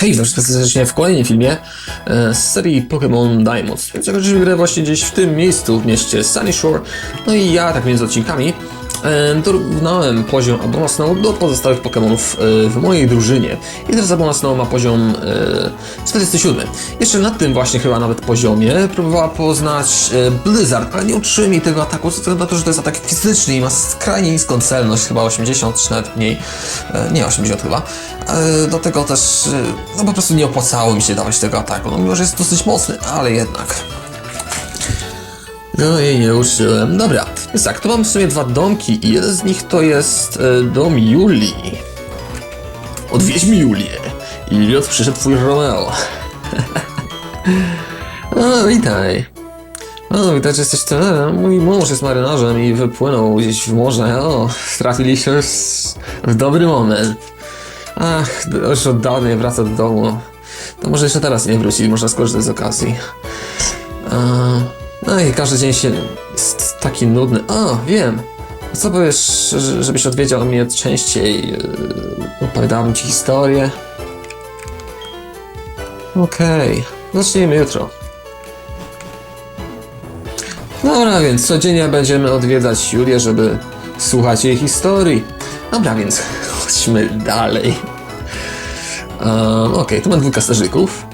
Hej, witam wszystkich serdecznie w kolejnym filmie e, z serii Pokémon Diamonds. Więc zakończyliśmy grę właśnie gdzieś w tym miejscu, w mieście Sunny Shore. No i ja, tak między odcinkami, dorównałem poziom Abona Snow do pozostałych Pokémonów e, w mojej drużynie. I teraz Abona Snow ma poziom e, 47. Jeszcze na tym właśnie chyba nawet poziomie próbowała poznać e, Blizzard, ale nie uczyły mi tego ataku, ze względu na to, że to jest atak fizyczny i ma skrajnie niską celność, chyba 80 czy nawet mniej. E, nie 80 chyba. E, do tego też, e, no po prostu nie opłacało mi się dawać tego ataku, no mimo, że jest dosyć mocny, ale jednak. No i nie uczyłem. Dobra, tak, tu mam w sumie dwa domki i jeden z nich to jest e, dom Julii. Odwiedźmy Julię. I od przyszedł twój Romeo. o, witaj. O, widać, że jesteś trenerem. Mój mąż jest marynarzem i wypłynął gdzieś w morze. O, trafiliśmy w, dobry moment. Ach, już od dawna nie wraca do domu. To może jeszcze teraz nie wróci, można skorzystać z okazji. A, no i każdy dzień się jest taki nudny. O, wiem. A Co powiesz, że- żebyś odwiedział mnie częściej? Yy, Opowiadałem ci historię. Okej, zacznijmy jutro. Dobra, więc codziennie będziemy odwiedzać Julię, żeby słuchać jej historii. Dobra, więc chodźmy dalej. Um, Okej, tu mam dwóch kasterzyków.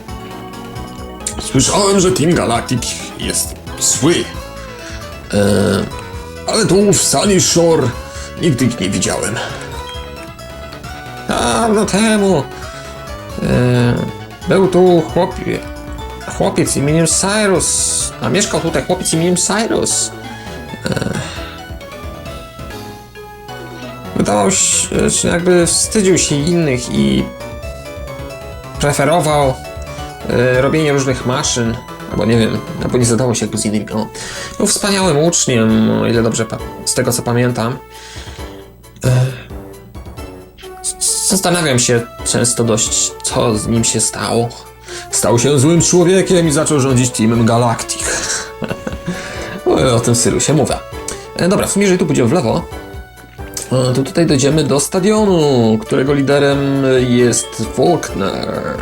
Słyszałem, że Team Galactic jest zły. E, ale tu w Sunny Shore nigdy ich nie widziałem. Dawno temu e, był tu chłopie, chłopiec imieniem Cyrus, a mieszkał tutaj chłopiec imieniem Cyrus. wydawał się, czy jakby wstydził się innych i preferował e, robienie różnych maszyn, albo nie wiem, albo nie zadało się z innymi. No, był wspaniałym uczniem, o ile dobrze z tego co pamiętam. Zastanawiam się często dość, co z nim się stało. Stał się złym człowiekiem i zaczął rządzić Teamem Galactic. o tym Syrusie mówię. E, Dobra, w sumie jeżeli tu pójdziemy w lewo, E, to tutaj dojdziemy do stadionu, którego liderem jest Faulkner.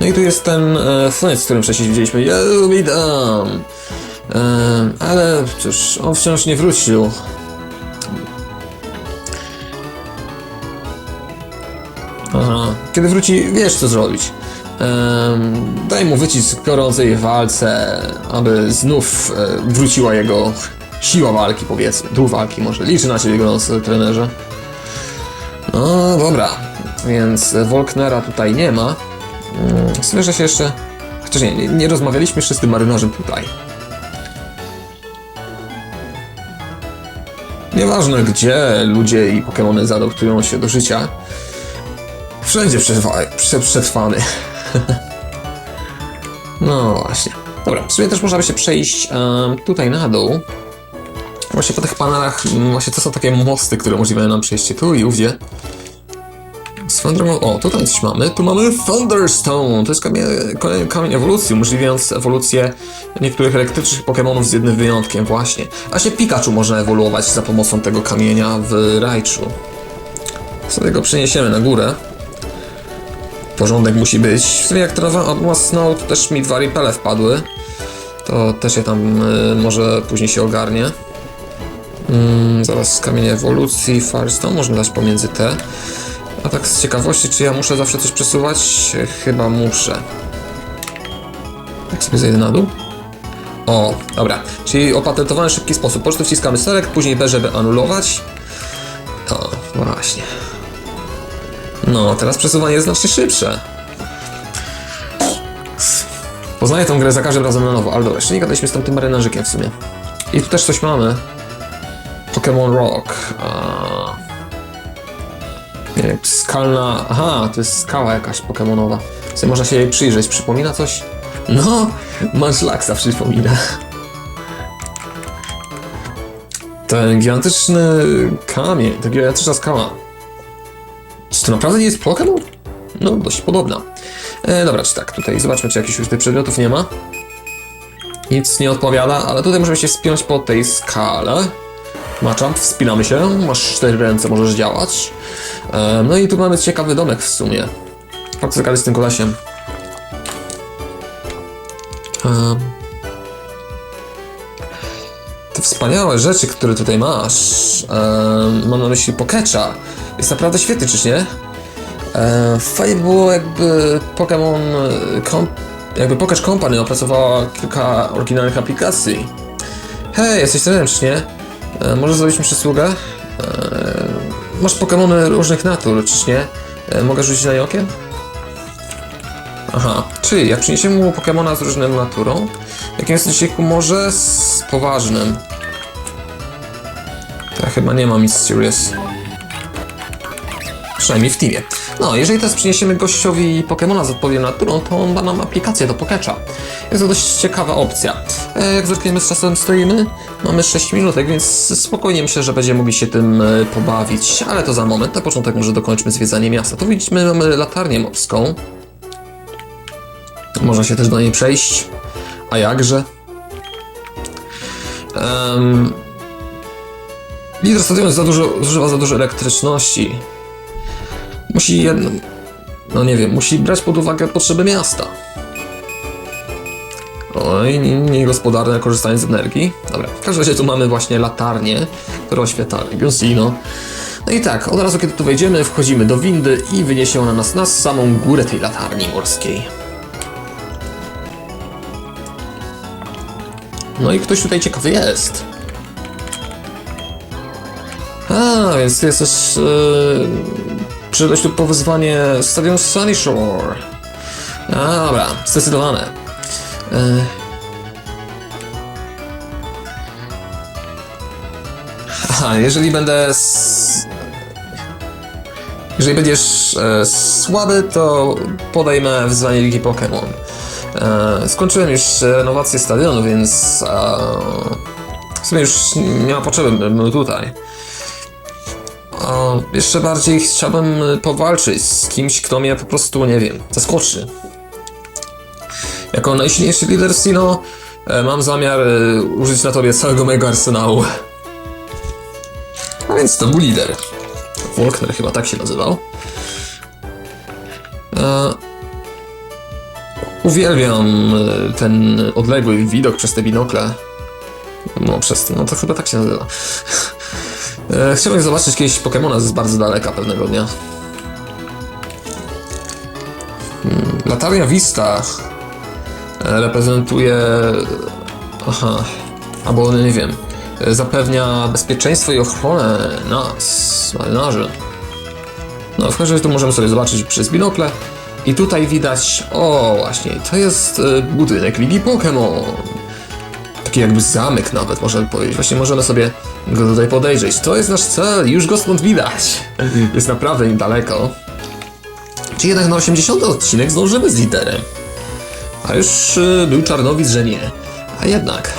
No i tu jest ten e, z którym wcześniej widzieliśmy. Ja witam! E, ale cóż, on wciąż nie wrócił. Aha, kiedy wróci, wiesz co zrobić. Em, daj mu wycisk gorącej walce, aby znów e, wróciła jego siła walki, powiedzmy. Duch walki może. Liczy na ciebie, gorący trenerze. No dobra, więc Volknera tutaj nie ma. Mm, Słyszę się jeszcze. Chociaż nie, nie, rozmawialiśmy jeszcze z tym marynarzem tutaj. Nieważne gdzie ludzie i Pokémony zaadoptują się do życia, wszędzie przetrwa, prze, no właśnie. Dobra, w sumie też można by się przejść em, tutaj na dół. Właśnie po tych panelach, mm, właśnie to są takie mosty, które umożliwiają nam przejście tu i ówdzie. Swoją drogą, o, tutaj coś mamy. Tu mamy Thunderstone. To jest kamień, kolejny kamień ewolucji, umożliwiający ewolucję niektórych elektrycznych Pokémonów z jednym wyjątkiem, właśnie. A się Pikachu można ewoluować za pomocą tego kamienia w Raichu. Sobie go przeniesiemy na górę. Porządek musi być. W sumie jak trenowałem Abuma Snow, to też mi dwa repele wpadły. To też je tam y, może później się ogarnie. Mm, zaraz kamienie ewolucji, Firestone można dać pomiędzy te. A tak z ciekawości, czy ja muszę zawsze coś przesuwać? Chyba muszę. Tak sobie zejdę na dół. O, dobra. Czyli opatentowany szybki sposób. Po prostu wciskamy select, później B, żeby anulować. O, właśnie. No, teraz przesuwanie jest znacznie szybsze. Poznaję tą grę za każdym razem na nowo, ale dobra, jeszcze nie gadaliśmy z tamtym marynarzykiem w sumie. I tu też coś mamy. Pokémon Rock. A... Skalna. Aha, to jest skała jakaś Pokémonowa. Sobie można się jej przyjrzeć. Przypomina coś? No, Munchlaxa przypomina. Ten gigantyczny kamień, ta gigantyczna skała. Czy to naprawdę nie jest Pokémon? No, dość podobna. E, dobra, czy tak, tutaj zobaczmy, czy jakichś już tych przedmiotów nie ma. Nic nie odpowiada, ale tutaj możemy się wspiąć po tej skale. Maczamp, wspinamy się, masz cztery ręce, możesz działać. No i tu mamy ciekawy domek w sumie. chcę zagadać z tym kolesiem. Um, te wspaniałe rzeczy, które tutaj masz, mam na myśli Pokecza, jest naprawdę świetny, czyż nie? Fajnie by było jakby Pokémon jakby Pokecz Company opracowała kilka oryginalnych aplikacji. Hej, jesteś trenerem, czy nie? E, możesz zrobić mi przysługę? E, masz Pokémony różnych natur, czyż nie? E, mogę rzucić na nie okiem? Aha, czyli jak przyniesiemy mu Pokémona z różną naturą, jakim jest dzisiaj humorze z poważnym. Ja chyba nie mam Mysterious. Przynajmniej w teamie. No, jeżeli teraz przyniesiemy gościowi Pokemona z odpowiednią naturą, to on da nam aplikację do Pokecza. Jest to dość ciekawa opcja. E, jak zerkniemy z czasem stoimy, mamy 6 minutek, więc spokojnie myślę, że będziemy mogli się tym e, pobawić. Ale to za moment. Na początek może dokończmy zwiedzanie miasta. Tu widzimy, mamy latarnię morską. Można się też do niej przejść. A jakże? Um, lider za dużo, zużywa za dużo elektryczności. Musi jedno, no nie wiem, musi brać pod uwagę potrzeby miasta. Oj, nie- niegospodarne korzystanie z energii. Dobra, w każdym razie tu mamy właśnie latarnię, która oświetla Gusino. No i tak, od razu kiedy tu wejdziemy, wchodzimy do windy i wyniesie ona nas na samą górę tej latarni morskiej. No i ktoś tutaj ciekawy jest. A, więc ty jesteś... Yy, przydać tu po wyzwanie Stadion Sunny Shore. A, dobra, zdecydowane. Yy. Aha, jeżeli będę... S... Jeżeli będziesz e, słaby, to podejmę wyzwanie Ligi Pokémon. E, skończyłem już renowację stadionu, więc e, w sumie już nie ma potrzeby, tutaj. Jeszcze bardziej chciałbym powalczyć z kimś, kto mnie po prostu, nie wiem, zaskoczy. Jako najsilniejszy lider Sino e, mam zamiar e, użyć na tobie całego mojego arsenału. A więc to był lider. Volkner chyba tak się nazywał. E, Uwielbiam ten odległy widok przez te binokle. No, przez no to chyba tak się nazywa. E, Chciałbym zobaczyć kiedyś Pokemona z bardzo daleka pewnego dnia. Hmm, Latarnia Vista e, reprezentuje... Aha, albo nie wiem, e, zapewnia bezpieczeństwo i ochronę nas, marynarzy. No, w każdym razie tu możemy sobie zobaczyć przez binokle. I tutaj widać, o właśnie, to jest budynek Ligi Pokémon. Taki jakby zamek nawet, można powiedzieć. Właśnie możemy sobie go tutaj podejrzeć. To jest nasz cel, już go stąd widać. Jest naprawdę niedaleko. Czy jednak na 80 odcinek zdążymy z liderem? A już e, był czarnowic, że nie. A jednak.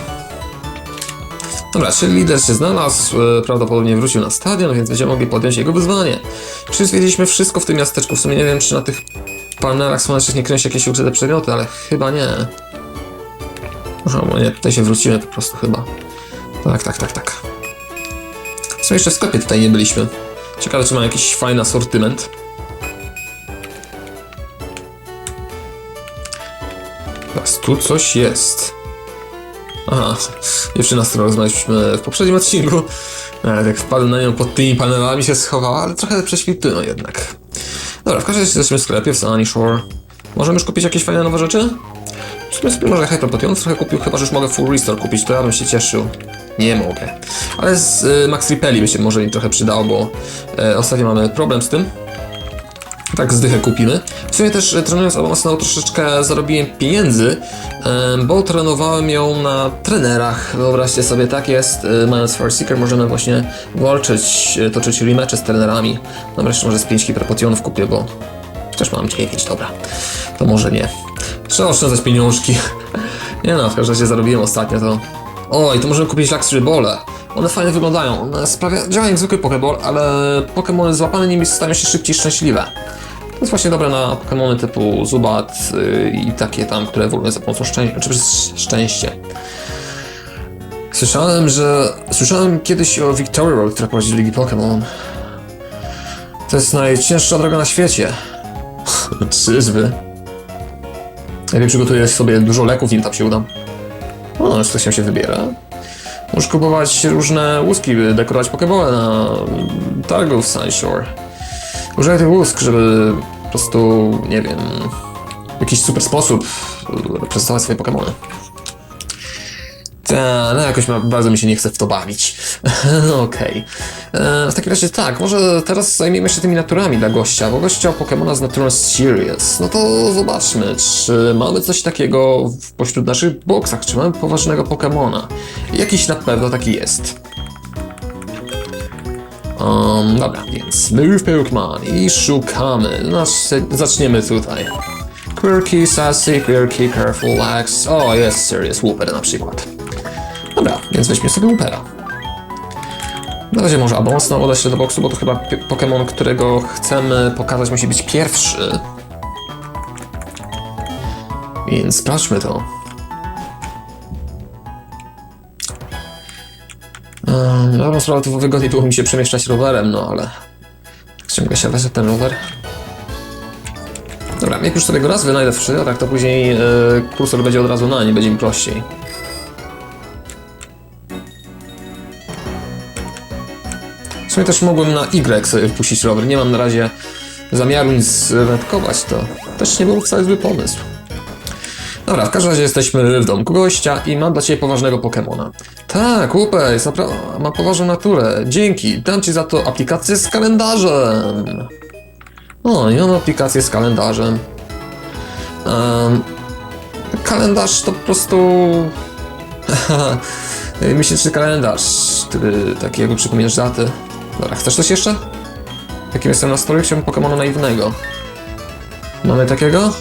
Dobra, czyli lider się znalazł, e, prawdopodobnie wrócił na stadion, więc będziemy mogli podjąć jego wyzwanie. Czy zwiedziliśmy wszystko w tym miasteczku? W sumie nie wiem, czy na tych panelach słonecznych nie kręci jakieś ukryte przedmioty, ale chyba nie. Bo nie, tutaj się wrócimy po prostu chyba. Tak, tak, tak, tak. Sumie jeszcze w sklepie tutaj nie byliśmy. Ciekawe, czy ma jakiś fajny asortyment. Teraz tu coś jest. Aha, dziewczyna, z którą rozmawialiśmy w poprzednim odcinku. Nawet jak wpadłem na nią pod tymi panelami się schowała, ale trochę prześwitują jednak. Dobra, w każdym razie jesteśmy w sklepie w Sunny Shore. Możemy już kupić jakieś fajne nowe rzeczy? Sumie sobie może Hyper Potion trochę kupił, chyba że już mogę Full Restore kupić, to ja bym się cieszył. Nie mogę. Ale z y, Max Repelli by się może mi trochę przydało, bo y, ostatnio mamy problem z tym. Tak zdychę kupimy. W sumie też e, trenując Obama troszeczkę zarobiłem pieniędzy, em, bo trenowałem ją na trenerach. Wyobraźcie sobie, tak jest. e, Mając Farseeker możemy właśnie walczyć, e, toczyć rematche z trenerami. Dobra, jeszcze może z 5 hiperpotionów kupię, bo też mam 9, dobra. To może nie. Trzeba oszczędzać pieniążki. nie no, w każdym razie zarobiłem ostatnio to. Oj, to możemy kupić Luxury Bole. One fajnie wyglądają. One sprawia... działają jak zwykły Pokéball, ale Pokémony złapane nimi stają się szybciej szczęśliwe. To jest właśnie dobre na Pokémony typu Zubat y, i takie tam, które ewoluują za pomocą szczęścia, czy przez szczęście. Słyszałem, że... Słyszałem kiedyś o Victory Road, która prowadzi do Ligi Pokémon. To jest najcięższa droga na świecie. Czyżby? Lepiej przygotuję sobie dużo leków, nim tam się uda. O, już ktoś tam się wybiera. Możesz kupować różne łuski, by dekorować pokebole na targu w Sunshore. Używaj tych łusk, żeby po prostu, nie wiem, w jakiś super sposób reprezentować swoje pokemony. Ta, no jakoś ma, bardzo mi się nie chce w to bawić. No Okej. E, W takim razie tak, może teraz zajmiemy się tymi naturami dla gościa, bo gość chciał Pokemona z Natural Series. No to zobaczmy, czy mamy coś takiego w pośród naszych boksach, czy mamy poważnego Pokemona. Jakiś na pewno taki jest. Um, dobra, więc move Pokemon i szukamy. No, zaczniemy tutaj. Quirky, sassy, quirky, careful, lax. O, jest serious, Wooper na przykład. Dobra, więc weźmy sobie Woopera. Na razie może udać się do boksu, bo to chyba Pokémon, którego chcemy pokazać, musi być pierwszy. Więc sprawdźmy to. Um, dobrą sprawę to wygodniej było mi się przemieszczać rowerem, no ale... Tak ciągle siadać na ten rower. Dobra, jak już sobie go raz wynajdę w szyderach, to później e, kursor będzie od razu na nie, będzie mi prościej. Sumie też mogłem na Y sobie wpuścić rower. Nie mam na razie zamiaru nic wędkować, to też nie był wcale zły pomysł. Dobra, w każdym razie jesteśmy w domku gościa i mam dla Ciebie poważnego Pokemona. Tak, napra- ma poważną naturę. Dzięki, dam Ci za to aplikację z kalendarzem. O, i mam aplikację z kalendarzem. Em, kalendarz to po prostu... Miesięczny kalendarz, który taki jakby przypominasz daty. Dobra, chcesz coś jeszcze? W jakim jestem nastroju? Chciałbym Pokemona naiwnego. Mamy takiego?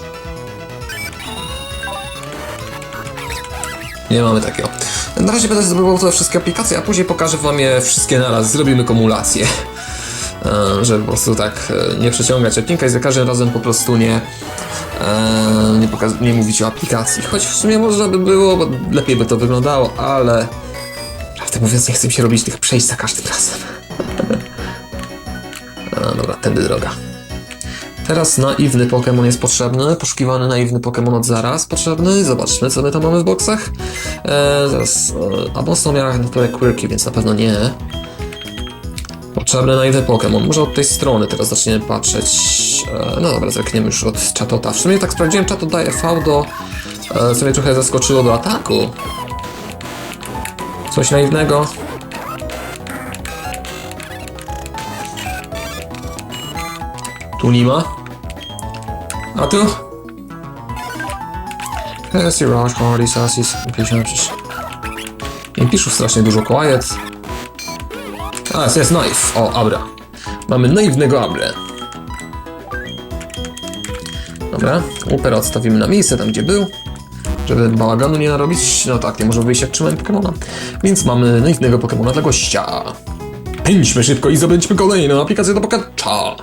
Nie mamy takiego. Na razie będę zdobywał te wszystkie aplikacje, a później pokażę wam je wszystkie naraz. Zrobimy kumulację. E, Żeby po prostu tak e, nie przeciągać odcinka i za każdym razem po prostu nie, e, nie, nie mówić o aplikacji. Choć w sumie można by było, bo lepiej by to wyglądało, ale prawdę mówiąc nie chcę się robić tych przejść za każdym razem. A, dobra, tędy droga. Teraz naiwny Pokémon jest potrzebny, poszukiwany naiwny Pokémon od zaraz potrzebny. Zobaczmy, co my tam mamy w boksach. E, zaraz, e, a mocno miała naturę Quirky, więc na pewno nie. Potrzebny naiwny Pokémon. Może od tej strony teraz zaczniemy patrzeć. E, no dobra, zerkniemy już od Chatota. W sumie tak sprawdziłem, Chatot daje V do... E, co mnie trochę zaskoczyło do ataku. Coś naiwnego. Tu nie ma. A tu? Hessy, Rush, Hardy, Sassis. Piszemy przecież. Nie piszą strasznie dużo quiet. A, jest, jest knife. O, Abra. Mamy naiwnego Abrę. Dobra, Upera odstawimy na miejsce, tam gdzie był. Żeby bałaganu nie narobić. No tak, nie może wyjść jak trzymałem Pokemona. Więc mamy naiwnego Pokemona dla gościa. Pędźmy szybko i zdobędźmy kolejną aplikację do Pokacza.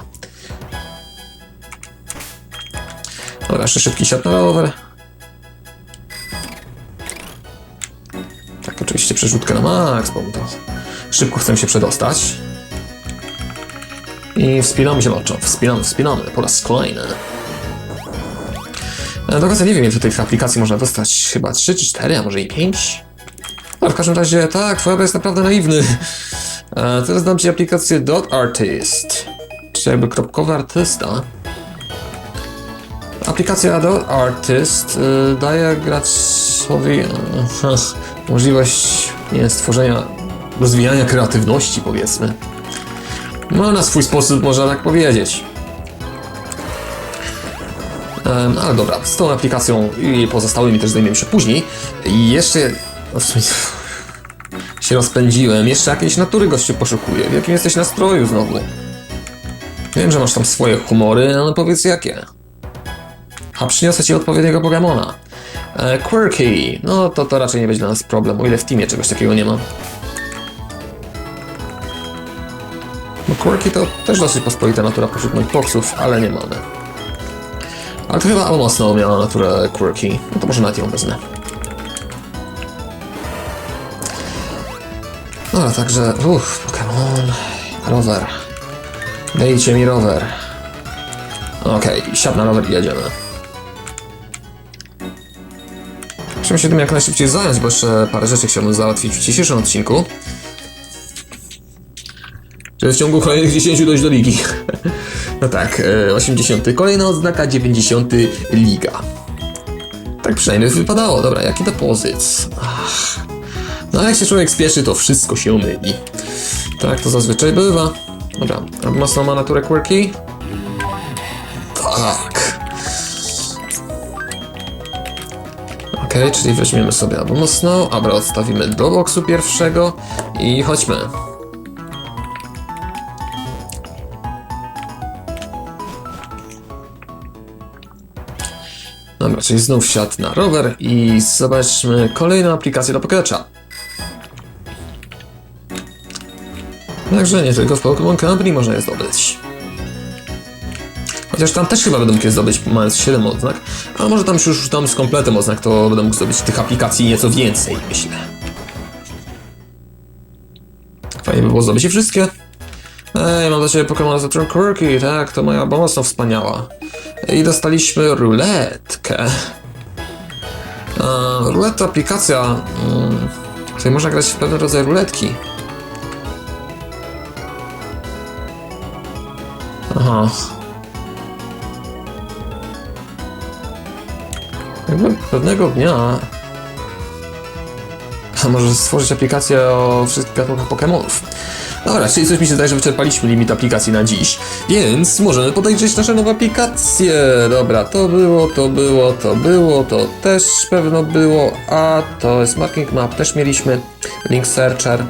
Dobra, jeszcze szybki siat na rower. Tak, oczywiście przerzutka na max, bo to szybko chcę się przedostać. I wspinamy się moczo, wspinamy, wspinamy po raz kolejny. E, Do końca nie wiem, ile tych aplikacji można dostać. Chyba 3 czy 4, a może i 5. Ale w każdym razie, tak, twoja jest naprawdę naiwny. E, teraz dam ci aplikację Dot Artist, czyli jakby kropkowy artysta. Aplikacja Dot Artist y, daje graczowi możliwość nie stworzenia, rozwijania kreatywności, powiedzmy. No, na swój sposób można tak powiedzieć. Em, ale dobra, z tą aplikacją i pozostałymi też zajmiemy się później. I jeszcze. W sumie, się rozpędziłem. Jeszcze jakiejś natury gościu poszukuję. W jakim jesteś nastroju znowu? Wiem, że masz tam swoje humory, ale powiedz jakie. A przyniosę ci odpowiedniego Pokemona. E, Quirky. No to to raczej nie będzie dla nas problem, o ile w teamie czegoś takiego nie ma. Quirky to też dosyć pospolita natura pośród moich boksów, ale nie mamy. Ale to chyba mocno miała naturę Quirky. No to może nawet ją wezmę. Dobra, także... Uff, Pokémon... Rower. Dejcie mi rower. Okej, siad na rower i jedziemy. Musimy się tym jak najszybciej zająć, bo jeszcze parę rzeczy chciałbym załatwić w dzisiejszym odcinku. Czyli w ciągu kolejnych 10 dojść do ligi. No tak, e, 80. Kolejna odznaka, 90. liga. Tak przynajmniej wypadało. Dobra, jaki depozyt? Ach. No jak się człowiek spieszy, to wszystko się myli. Tak to zazwyczaj bywa. Dobra, a mocno ma naturę quirky? Okej, czyli weźmiemy sobie albo mocno, abra odstawimy do boksu pierwszego i chodźmy. Dobra, czyli znów wsiadł na rower i zobaczmy kolejną aplikację do Pokédecha. Także nie tylko w Pokémon Company można je zdobyć. Chociaż tam też chyba będę mógł je zdobyć, mając 7 odznak. A może tam już tam z kompletem odznak, to będę mógł zdobyć tych aplikacji nieco więcej, myślę. Fajnie by było zdobyć je wszystkie. Ej, mam dla Ciebie Pokémon Saturn Quirky, tak, to moja mocno wspaniała. I dostaliśmy ruletkę. A, rulet to aplikacja, mm, w której można grać w pewien rodzaj ruletki. Aha. Jakby pewnego dnia... A może stworzyć aplikację o wszystkich gatunkach Pokémonów. Dobra, czyli coś mi się zdaje, że wyczerpaliśmy limit aplikacji na dziś, więc możemy podejrzeć nasze nowe aplikacje. Dobra, to było, to było, to było, to też pewno było, a to jest Marking Map, też mieliśmy, Link Searcher.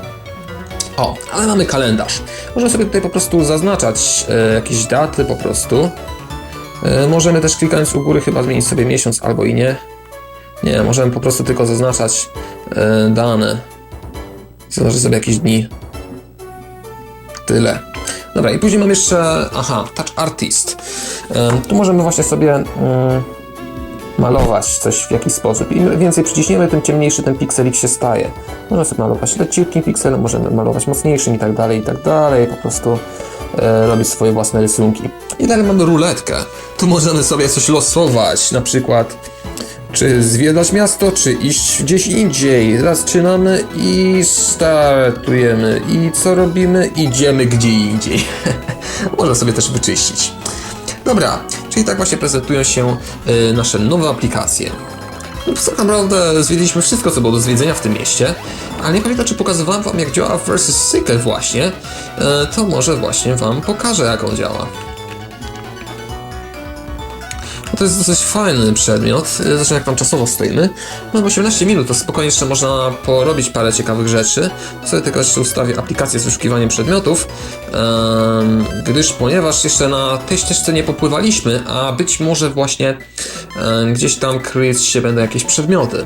O, ale mamy kalendarz. Możemy sobie tutaj po prostu zaznaczać e, jakieś daty po prostu. E, możemy też klikając u góry chyba zmienić sobie miesiąc albo i nie. Nie, możemy po prostu tylko zaznaczać e, dane. Zaznaczę sobie jakieś dni. Tyle. Dobra, i później mam jeszcze, aha, Touch Artist. Ym, tu możemy właśnie sobie ym, malować coś w jakiś sposób. Im więcej przyciśniemy, tym ciemniejszy ten pikselik się staje. Możemy sobie malować leciutkim pikselem, możemy malować mocniejszym i tak dalej, i tak dalej. Po prostu e, robić swoje własne rysunki. I dalej mamy ruletkę. Tu możemy sobie coś losować, na przykład czy zwiedzać miasto, czy iść gdzieś indziej. Zaczynamy i startujemy. I co robimy? Idziemy gdzie indziej. Można sobie też wyczyścić. Dobra, czyli tak właśnie prezentują się y, nasze nowe aplikacje. No, tak naprawdę zwiedziliśmy wszystko, co było do zwiedzenia w tym mieście, ale nie pamiętam, czy pokazywałem wam, jak działa Versus Cycle właśnie. Y, to może właśnie wam pokażę, jak on działa. To jest dosyć fajny przedmiot, zresztą jak tam czasowo stoimy. No bo 18 minut, to spokojnie jeszcze można porobić parę ciekawych rzeczy. Sobie tylko jeszcze ustawię aplikację z wyszukiwaniem przedmiotów, um, gdyż ponieważ jeszcze na tej ścieżce nie popływaliśmy, a być może właśnie um, gdzieś tam kryć się będą jakieś przedmioty.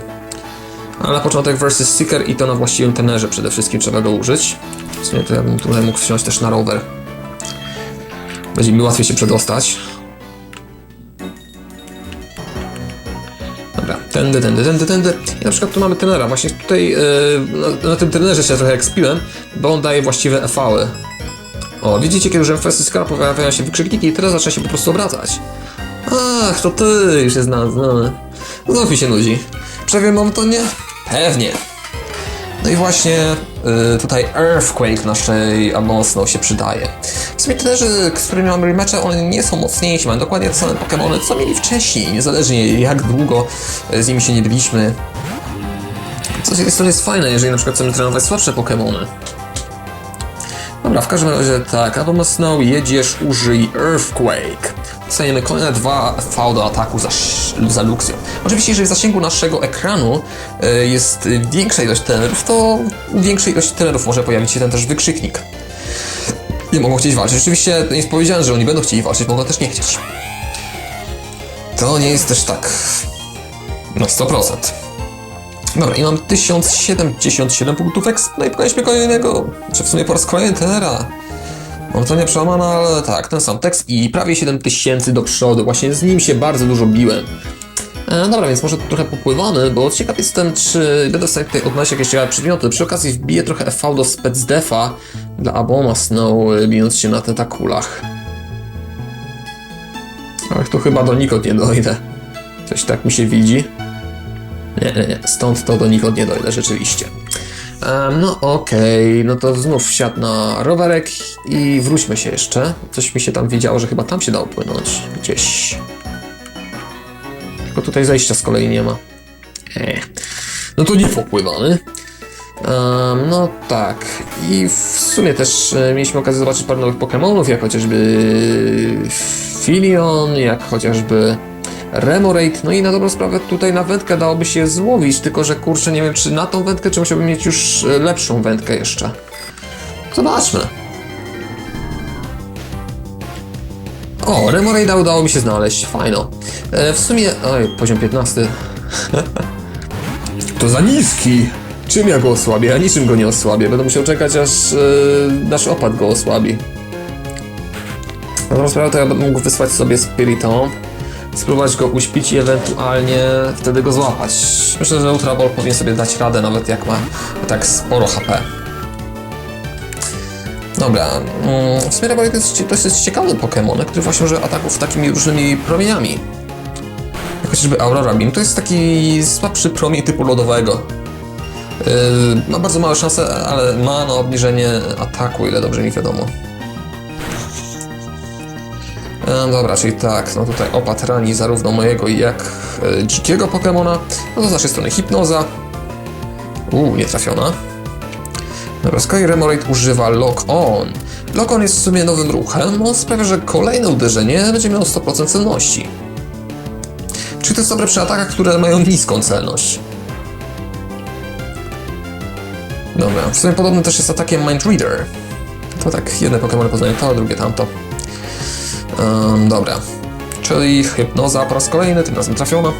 Ale na początek versus Seeker i to na właściwym tenerze przede wszystkim trzeba go użyć. W sumie to ja bym tutaj mógł wsiąść też na rower. Będzie mi łatwiej się przedostać. Tędy, tędy, tędy, tędy. I na przykład tu mamy trenera. Właśnie tutaj yy, na, na tym trenerze się trochę ekspiłem, bo on daje właściwe EV-y. O, widzicie, kiedy użyłem Festy Scara, pojawiają się wykrzykniki i teraz zaczyna się po prostu obracać. Ach, to ty, już jest znany. Znów mi się nudzi. Przewiem wam to nie? Pewnie. No i właśnie y, tutaj Earthquake naszej mocno się przydaje. Trenerzy, z którymi mamy rematche, one nie są mocniejsi, mają dokładnie te same Pokémony, co mieli wcześniej, niezależnie jak długo z nimi się nie byliśmy. Co z jednej strony jest fajne, jeżeli na przykład chcemy trenować słabsze Pokémony. Dobra, w każdym razie tak, albo Snow, jedziesz, użyj Earthquake. Dostajemy kolejne dwa V do ataku za, za Luxią. Oczywiście, jeżeli w zasięgu naszego ekranu y, jest większa ilość tenerów, to u większej ilości tenerów może pojawić się ten też wykrzyknik. Nie mogą chcieć walczyć. Oczywiście jest powiedziane, że oni będą chcieli walczyć, mogą też nie chcieć. To nie jest też tak na 100%. Dobra, i mam 1077 punktów exp, no i pokażmy kolejnego, czy w sumie po raz kolejny tenera. Mam to nie przełamane, ale tak, ten sam tekst i prawie 7000 do przodu, właśnie z nim się bardzo dużo biłem. E, dobra, więc może trochę popływamy, bo ciekaw jestem, czy będę w stanie tutaj odnaleźć jakieś ciekawe przedmioty. Przy okazji wbiję trochę FV do specdefa dla Aboma Snow, bijąc się na tentakulach. Ale tu chyba donikąd nie dojdę. Coś tak mi się widzi. Nie, nie, nie. Stąd to donikąd nie dojdę, rzeczywiście. Em, no okej, no to znów wsiadł na rowerek i wróćmy się jeszcze. Coś mi się tam widziało, że chyba tam się dało płynąć. Gdzieś. Tylko tutaj zejścia z kolei nie ma. Eee. No to nie popływamy. Em, no tak. I w sumie też e, mieliśmy okazję zobaczyć parę nowych Pokémonów, jak chociażby Filion, jak chociażby Remoraid. No i na dobrą sprawę tutaj na wędkę dałoby się złowić, tylko że kurczę nie wiem czy na tą wędkę, czy musiałbym mieć już e, lepszą wędkę jeszcze. Zobaczmy. O, Remoraida udało mi się znaleźć, fajno. E, w sumie, oj, poziom 15. To za niski! Czym ja go osłabię? Ja niczym go nie osłabię. Będę musiał czekać, aż e, nasz opad go osłabi. Na dobrą sprawę to ja będę mógł wysłać sobie Spiritomb, spróbować go uśpić i ewentualnie wtedy go złapać. Myślę, że Ultra Ball powinien sobie dać radę, nawet jak ma tak sporo HP. Dobra, mm, to jest dosyć ciekawy Pokémon, który właśnie używa ataków takimi różnymi promieniami. Jak chociażby Aurora Beam, to jest taki słabszy promień typu lodowego. Yy, ma bardzo małe szanse, ale ma na obniżenie ataku, ile dobrze mi wiadomo. E, dobra, czyli tak, no tutaj opad rani zarówno mojego jak e, dzikiego Pokemona. No to z naszej strony hipnoza. Uuu, nie trafiona. Dobra, z kolei Remoraid używa Lock On. Lock On jest w sumie nowym ruchem, on sprawia, że kolejne uderzenie będzie miało 100% celności. Czyli to jest dobre przy atakach, które mają niską celność. Dobra, w sumie podobny też jest atakiem Mind Reader. To tak, jedne Pokémony poznają to, drugie tamto. Um, dobra, czyli hypnoza po raz kolejny, tym razem trafiona.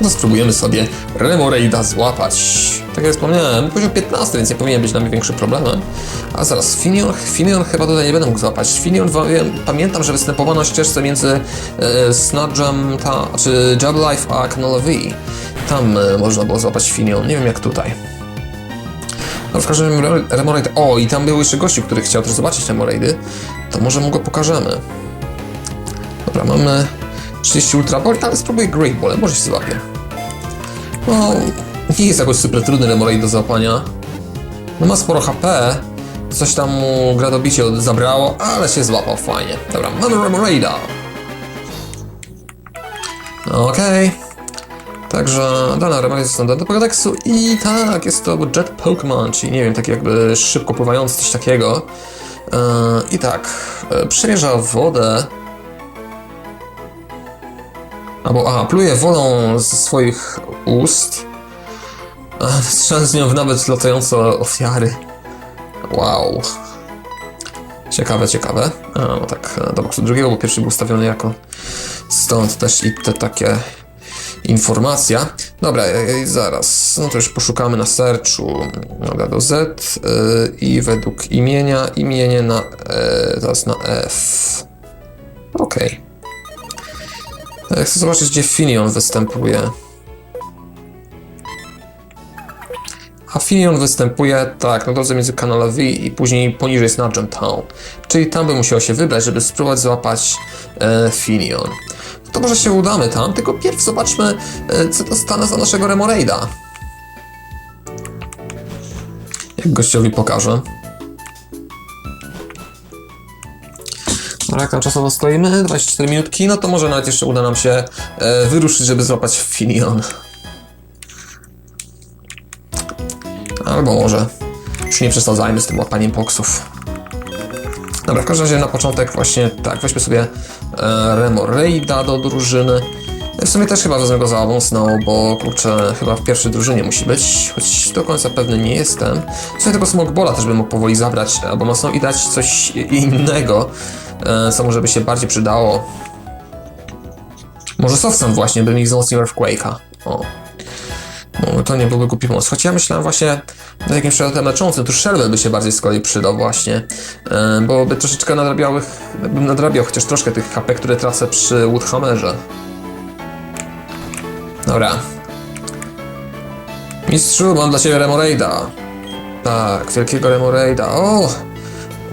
No spróbujemy sobie Remoraida złapać. Tak jak wspomniałem, poziom 15, więc nie powinien być dla mnie większym problemem. A zaraz, Finion, Finion chyba tutaj nie będę mógł złapać. Finion, wiem- pamiętam, że występował na ścieżce między e, Snudgem, czy a Knoll V. Tam e, można było złapać Finion, nie wiem jak tutaj. No w każdym razie Remoraid. O, i tam był jeszcze gościu, który chciał też zobaczyć Remoraidy. To może mu go pokażemy. Dobra, mamy 30 Ultra Ball, ale spróbuję Great Ball, może się złapie. No, nie jest jakoś super trudny Remoraid do złapania. No ma sporo HP, coś tam mu gradobicie zabrało, ale się złapał fajnie. Dobra, mamy Remoraida. Okej. Także dana Remoraid jest do Pokédexu i tak, jest to Jet Pokémon, czyli nie wiem, taki jakby szybko pływający, coś takiego. Eee, I tak, e, przemierza wodę. Albo, a, pluje wodą ze swoich ust. A, Strzelając z nią w nawet latające ofiary. Wow. Ciekawe, ciekawe. A, no tak, e, do boksu drugiego, bo pierwszy był ustawiony jako. Stąd też i te takie informacja. Dobra, e, e, zaraz. No to już poszukamy na searchu. Dobra, do Z y, i według imienia, imienie na e, teraz na F. Okej. Okay. Chcę zobaczyć, gdzie Finion występuje. A Finion występuje, tak, na drodze między Kanala V i później poniżej Snargent Town. Czyli tam by musiał się wybrać, żeby spróbować złapać e, Finion. To może się udamy tam, tylko pierw zobaczmy, e, co dostanę za naszego Remoraida. Jak gościowi pokażę. No jak tam czasowo stoimy? 24 minutki, no to może nawet jeszcze uda nam się e, wyruszyć, żeby złapać Finion. Albo może już nie przesadzajmy z tym łapaniem poksów. Dobra, w każdym razie na początek właśnie tak, weźmy sobie e, Remoraida do drużyny. W sumie też chyba wezmę go za mocno, bo kurczę, chyba w pierwszej drużynie musi być, choć do końca pewny nie jestem. W sumie tego Smogbola też bym mógł powoli zabrać, albo mocno i dać coś innego, e, co może by się bardziej przydało. Może Softsand właśnie by mi wzmocnił Earthquake'a. O. No, to nie byłby głupi pomysł. Choć ja myślałem właśnie nad jakimś przedmiotem leczącym, tu Shelvel by się bardziej z kolei przydał właśnie, e, bo by troszeczkę nadrabiał, bym nadrabiał chociaż troszkę tych HP, które tracę przy Woodhammerze. Dobra. Mistrzu, mam dla ciebie Remoraida. Tak, wielkiego Remoraida. O!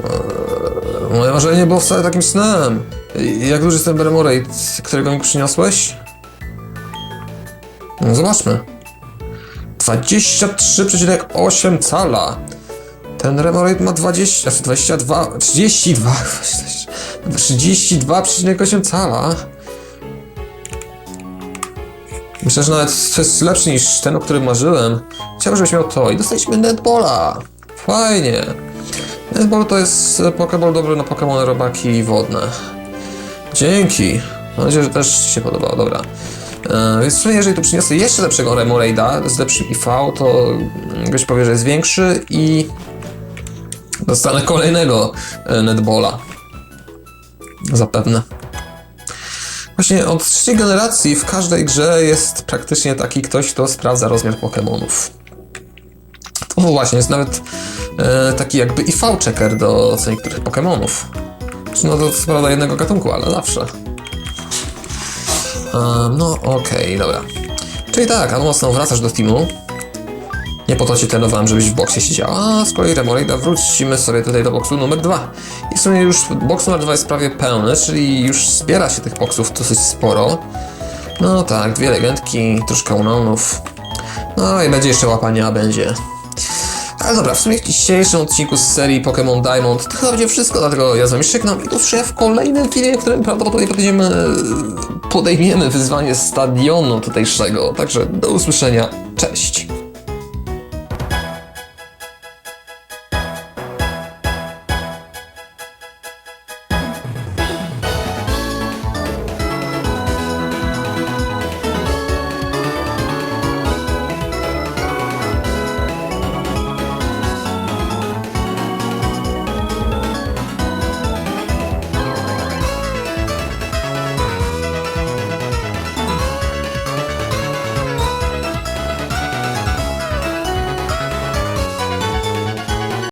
Eee, Moje marzenie nie było wcale takim snem. Jak duży jest ten Beremorate, którego mi przyniosłeś? No, zobaczmy. 23,8 cala. Ten Remorate ma 20, znaczy 22, 32, 32,8 cala. Myślę, że nawet to jest lepszy niż ten, o którym marzyłem. Chciałbym, żebyś miał to i dostaliśmy Netballa. Fajnie. Netball to jest e, Pokéball dobry na Pokémony robaki wodne. Dzięki. Mam nadzieję, że też Ci się podobało. Dobra. E, więc jeżeli tu przyniosę jeszcze lepszego Remoraida z lepszym IV, to goś powie, że jest większy i dostanę kolejnego e, Netballa. Zapewne. Właśnie od trzeciej generacji w każdej grze jest praktycznie taki ktoś, kto sprawdza rozmiar Pokémonów. To właśnie jest nawet e, taki jakby IV-checker do co niektórych Pokémonów. No to co prawda jednego gatunku, ale zawsze. Ehm, no okej, dobra. Czyli tak, Anu mocno wracasz do teamu. Nie po to cię trenowałem, żebyś w boksie siedział. A z kolei Remoraida wrócimy sobie tutaj do boksu numer dwa. I w sumie już boks numer dwa jest prawie pełny, czyli już zbiera się tych boksów dosyć sporo. No tak, dwie legendki, troszkę unonów. No i będzie jeszcze łapania, będzie. Ale dobra, w sumie w dzisiejszym odcinku z serii Pokémon Diamond to chyba będzie wszystko, dlatego ja z wami żegnam i do usłyszenia w kolejnym filmie, w którym prawdopodobnie podejmiemy, podejmiemy wyzwanie stadionu tutejszego. Także do usłyszenia, cześć!